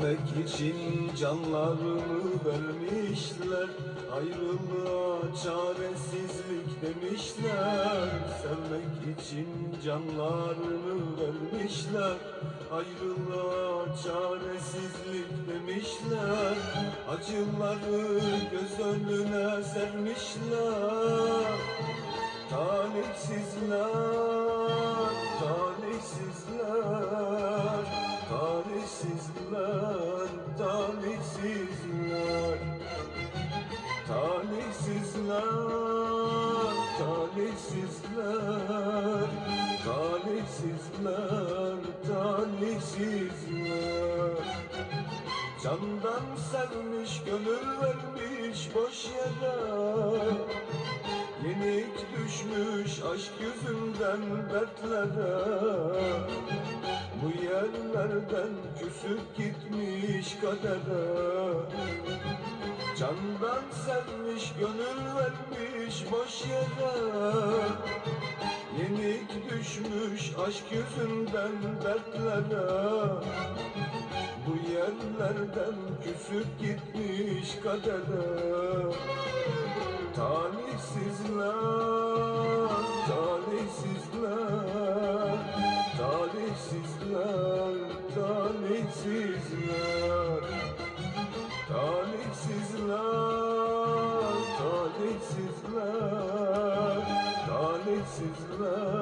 Sevmek için canlarını vermişler. Ayrılığa çaresizlik demişler. Sevmek için canlarını vermişler. Ayrılığa çaresizlik demişler. Acıları göz önüne sermişler. Talihsizler, talihsizler, talihsizler, talihsizler, talihsizler, talihsizler, talihsizler, talihsizler. Candan sevmiş, gönül vermiş boş yere Yenik düşmüş aşk yüzünden dertlere. Bu yerlerden küsüp gitmiş kadere. Candan sevmiş gönül vermiş boş yere. Yenik düşmüş aşk yüzünden dertlere. Bu yerlerden küsüp gitmiş kadere talihsizler, talihsizler, talihsizler, talihsizler, talihsizler, talihsizler, talihsizler.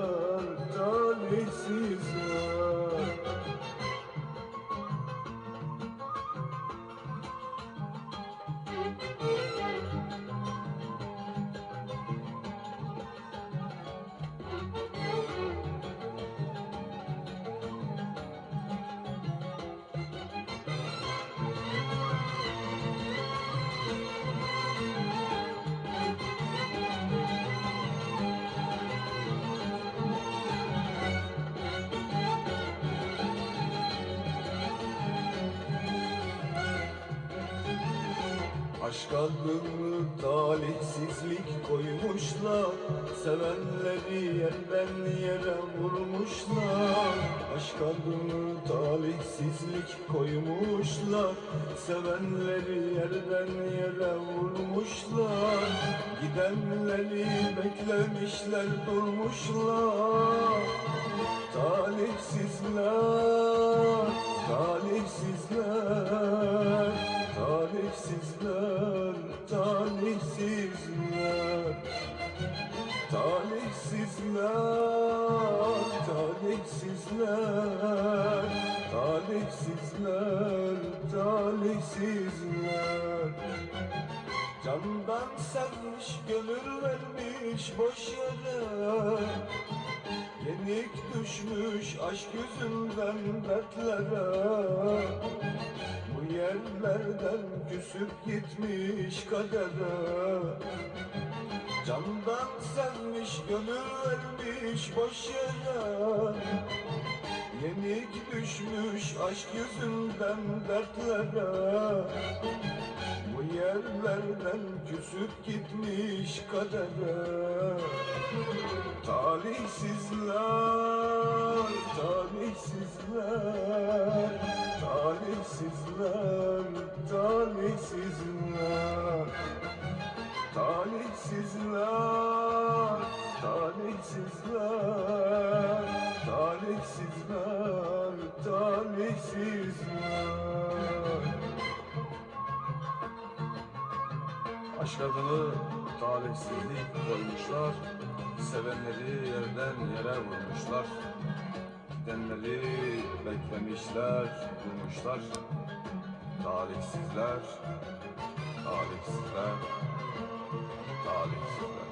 Aşk adını talihsizlik koymuşlar. Sevenleri yerden yere vurmuşlar. Aşk adını talihsizlik koymuşlar. Sevenleri yerden yere vurmuşlar. Gidenleri beklemişler durmuşlar. Talihsizler, talihsizler, talihsizler, talihsizler, talihsizler. Candan sevmiş, gönül vermiş boş yere Yenik düşmüş aşk yüzünden dertlere Bu yerlerden küsüp gitmiş kadere Candan sevmiş gönül vermiş boş yere Yenik düşmüş aşk yüzünden dertlere. Bu yerlerden küsüp gitmiş kadere. Talihsizler, talihsizler, yaşadığını talihsizlik koymuşlar, sevenleri yerden yere vurmuşlar. Gidenleri beklemişler, durmuşlar. Talihsizler, talihsizler, talihsizler.